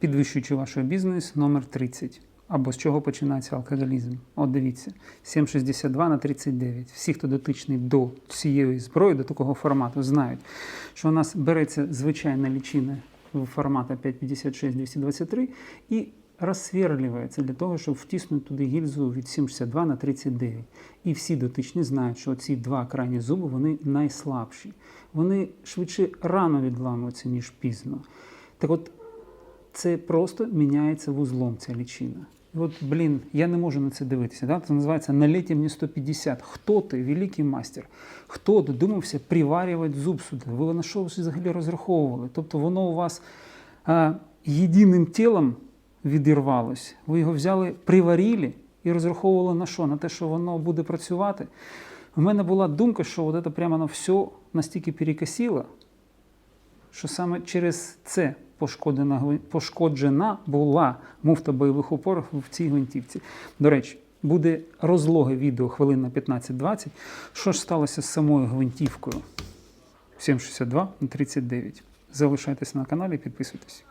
підвищуючи вашого бізнес номер 30. Або з чого починається алкоголізм? От дивіться, 7,62 на 39. Всі, хто дотичний до цієї зброї, до такого формату, знають, що у нас береться звичайна лічина формату 5,56-223 і розсверлюється для того, щоб втиснути туди гільзу від 7,62 на 39. І всі дотичні знають, що ці два крайні зуби вони найслабші. Вони швидше рано відламуються, ніж пізно. Так от це просто міняється вузлом ця лічина. От, блін, я не можу на це дивитися. Да? Це називається налейте мені 150. Хто ти, великий мастер? Хто додумався приварювати зуб сюди? Ви на що взагалі розраховували? Тобто воно у вас а, єдиним тілом відірвалось. Ви його взяли, приварили і розраховували на що? На те, що воно буде працювати. У мене була думка, що от це прямо на все настільки перекосило, що саме через це пошкоджена, пошкоджена була муфта бойових упорів в цій гвинтівці. До речі, буде розлоге відео хвилин на 15-20. Що ж сталося з самою гвинтівкою 762 на 39. Залишайтесь на каналі, підписуйтесь.